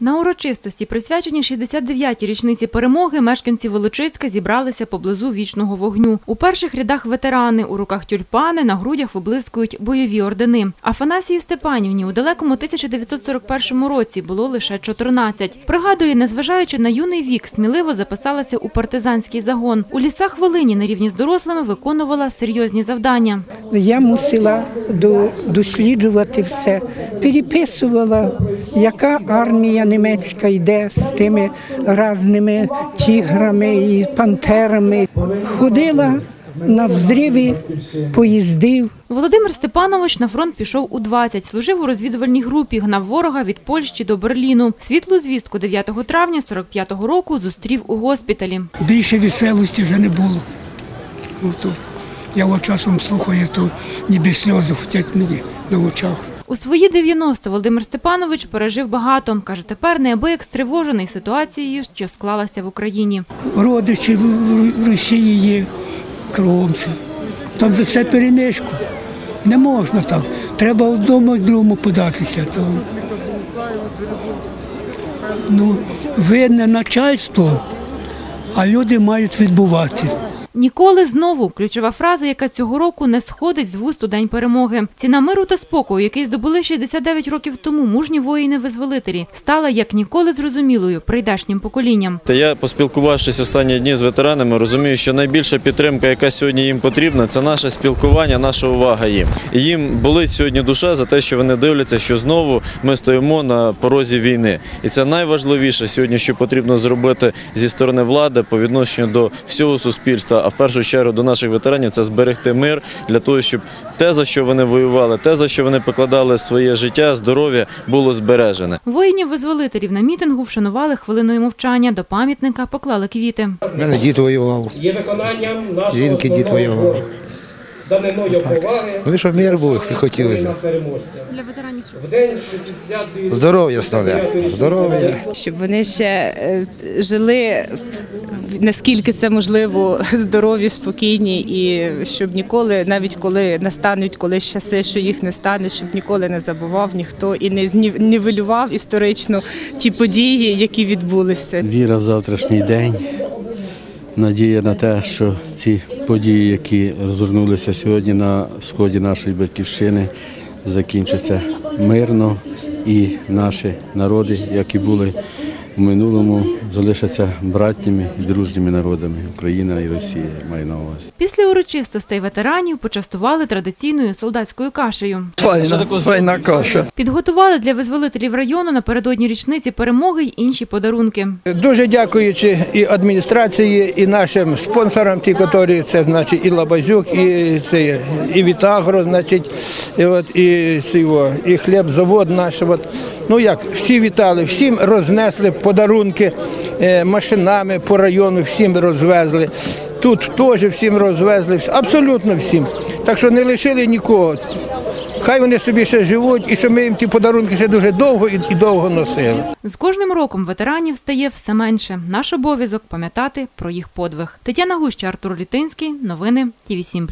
На урочистості, присвяченій 69-й річниці перемоги, мешканці Волочиська зібралися поблизу вічного вогню. У перших рядах ветерани, у руках тюльпани, на грудях виблискують бойові ордени. Афанасії Степанівні у далекому 1941 році було лише 14. Пригадує, незважаючи на юний вік, сміливо записалася у партизанський загон. У лісах Волині на рівні з дорослими виконувала серйозні завдання. Я мусила до- досліджувати все, переписувала, яка армія німецька йде з тими різними тіграми і пантерами. Ходила на взриви поїздів. Володимир Степанович на фронт пішов у 20, служив у розвідувальній групі, гнав ворога від Польщі до Берліну. Світлу звістку 9 травня 45-го року зустрів у госпіталі. більше веселості вже не було. Я от часом слухаю, то ніби сльози хотять мені на очах. У свої 90 Володимир Степанович пережив багато. Каже, тепер неабияк стривожений ситуацією, що склалася в Україні. Родичі в Росії є кругом. все. Там за все перемішку. Не можна так. Треба одному другому податися. То... Ну, винне начальство, а люди мають відбувати. Ніколи знову ключова фраза, яка цього року не сходить з вуст у день перемоги. Ціна миру та спокою, який здобули 69 років тому мужні воїни-визволителі, стала як ніколи зрозумілою прийдешнім поколінням. Та я, поспілкувавшись останні дні з ветеранами, розумію, що найбільша підтримка, яка сьогодні їм потрібна, це наше спілкування, наша увага їм. Їм болить сьогодні душа за те, що вони дивляться, що знову ми стоїмо на порозі війни. І це найважливіше сьогодні, що потрібно зробити зі сторони влади по відношенню до всього суспільства, а в першу чергу до наших ветеранів, це зберегти мир для того, щоб те, за що вони воювали, те, за що вони покладали своє життя, здоров'я, було збережене. Воїнів-визволителів на мітингу вшанували хвилиною мовчання. До пам'ятника поклали квіти. У мене дід воював, є виконанням жінки дід воював. даниною поваги Ну і щоб мир був, і хотілося. Для ветеранів в день Здоров'я основне. Здоров'я. щоб вони ще е, жили наскільки це можливо, здорові, спокійні, і щоб ніколи, навіть коли настануть колись часи, що їх не стане, щоб ніколи не забував ніхто і не знів- нівелював історично ті події, які відбулися. Віра в завтрашній день, надія на те, що ці події, які розгорнулися сьогодні на сході нашої батьківщини, закінчаться мирно, і наші народи, які були в минулому, залишаться браттями і дружніми народами Україна і Росія. Маю на увазі. Після урочистостей ветеранів почастували традиційною солдатською кашею. Файна, файна каша. Підготували для визволителів району напередодні річниці перемоги й інші подарунки. Дуже дякуючи і адміністрації, і нашим спонсорам, ті, які це значить і Лабазюк, і це і Вітагро, значить, і от і і хлібзавод наш. От. Ну як всі вітали, всім рознесли подарунки е, машинами по району, всім розвезли. Тут теж всім розвезли, абсолютно всім. Так що не лишили нікого. Хай вони собі ще живуть, і що ми їм ті подарунки ще дуже довго і, довго носили. З кожним роком ветеранів стає все менше. Наш обов'язок пам'ятати про їх подвиг. Тетяна Гуща, Артур Літинський. Новини Ті 7